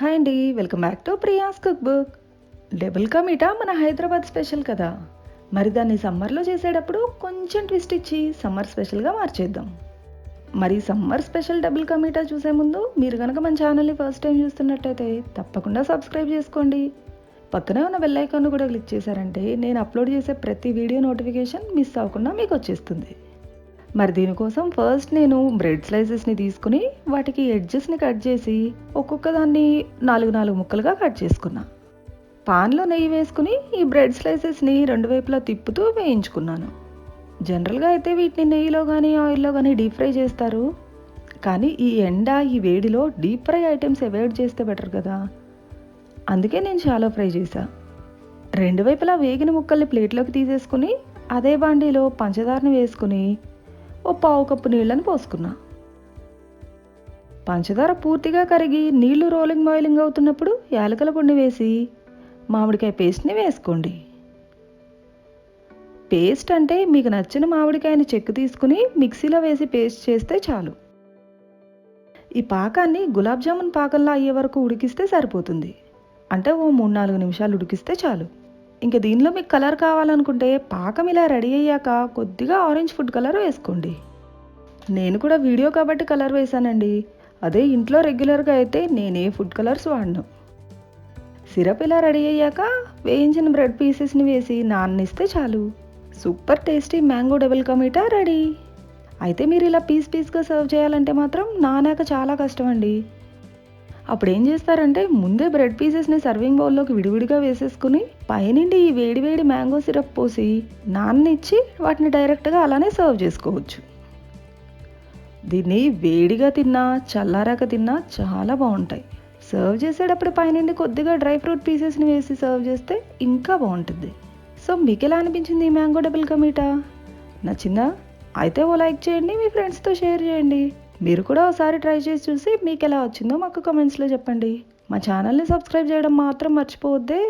Hi అండి welcome back to Priya's cook book double ka meetha మన Hyderabad special కదా. మరి దాన్ని సమ్మర్లో చేసేటప్పుడు కొంచెం ట్విస్ట్ ఇచ్చి సమ్మర్ స్పెషల్గా మార్చేద్దాం. మరి సమ్మర్ స్పెషల్ డబుల్ కా చూసే ముందు మీరు కనుక మన ఛానల్ని ఫస్ట్ టైం చూస్తున్నట్టయితే తప్పకుండా సబ్స్క్రైబ్ చేసుకోండి. పక్కనే ఉన్న బెల్ ఐకాన్ కూడా క్లిక్ చేశారంటే నేను అప్లోడ్ చేసే ప్రతి వీడియో నోటిఫికేషన్ మిస్ అవ్వకుండా మీకు వచ్చేస్తుంది. మరి దీనికోసం ఫస్ట్ నేను బ్రెడ్ స్లైసెస్ని తీసుకుని వాటికి ఎడ్జెస్ని కట్ చేసి ఒక్కొక్క దాన్ని నాలుగు నాలుగు ముక్కలుగా కట్ చేసుకున్నా. పాన్లో నెయ్యి వేసుకుని ఈ బ్రెడ్ స్లైసెస్ని రెండు వైపులా తిప్పుతూ వేయించుకున్నాను. జనరల్గా అయితే వీటిని నెయ్యిలో కానీ ఆయిల్లో కానీ డీప్ ఫ్రై చేస్తారు. కానీ ఈ ఎండ ఈ వేడిలో డీప్ ఫ్రై ఐటమ్స్ అవాయిడ్ చేస్తే బెటర్ కదా. అందుకే నేను చాలా ఫ్రై చేశా. రెండు వైపులా వేగిన ముక్కల్ని ప్లేట్లోకి తీసేసుకుని అదే బాండీలో పంచదారని వేసుకుని ఓ పావు కప్పు నీళ్ళని పోసుకున్నా. పంచదార పూర్తిగా కరిగి నీళ్ళు రోలింగ్ బాయిలింగ్ అవుతున్నప్పుడు యాలకల పొడిని వేసి మామిడికాయ పేస్ట్ని వేసుకోండి. పేస్ట్ అంటే మీకు నచ్చిన మామిడికాయని చెక్కు తీసుకుని మిక్సీలో వేసి పేస్ట్ చేస్తే చాలు. ఈ పాకాన్ని గులాబ్ జామున్ పాకంలా అయ్యే వరకు ఉడికిస్తే సరిపోతుంది. అంటే ఓ మూడు నాలుగు నిమిషాలు ఉడికిస్తే చాలు. ఇంక దీనిలో మీకు కలర్ కావాలనుకుంటే పాకం ఇలా రెడీ అయ్యాక కొద్దిగా ఆరెంజ్ ఫుడ్ కలర్ వేసుకోండి. నేను కూడా వీడియో కాబట్టి కలర్ వేశానండి. అదే ఇంట్లో రెగ్యులర్గా అయితే నేనే ఫుడ్ కలర్స్ వాడను. సిరప్ ఇలా రెడీ అయ్యాక వేయించిన బ్రెడ్ పీసెస్ని వేసి నాన్నిస్తే చాలు. Super tasty mango double ka meetha ready. అయితే మీరు ఇలా పీస్ పీస్గా సర్వ్ చేయాలంటే మాత్రం నానాక చాలా కష్టం అండి అప్పుడు ఏం చేస్తారంటే ముందే బ్రెడ్ పీసెస్ని సర్వింగ్ బౌల్లోకి విడివిడిగా వేసేసుకుని పైనుండి ఈ వేడివేడి మ్యాంగో సిరప్ పోసి నాన్నిచ్చి వాటిని డైరెక్ట్గా అలానే సర్వ్ చేసుకోవచ్చు. దీన్ని వేడిగా తిన్నా చల్లారాక తిన్నా చాలా బాగుంటాయి. సర్వ్ చేసేటప్పుడు పైనుండి కొద్దిగా డ్రై ఫ్రూట్ పీసెస్ని వేసి సర్వ్ చేస్తే ఇంకా బాగుంటుంది. సో మీకు ఎలా అనిపించింది ఈ మ్యాంగో డబుల్ కమీటా నచ్చిందా? అయితే ఓ లైక్ చేయండి మీ ఫ్రెండ్స్తో షేర్ చేయండి. మీరు కూడా ఒకసారి ట్రై చేసి చూసి మీకు ఎలా వచ్చిందో మాకు కమెంట్స్లో చెప్పండి. మా ఛానల్ని సబ్స్క్రైబ్ చేయడం మాత్రం మర్చిపోవద్దే.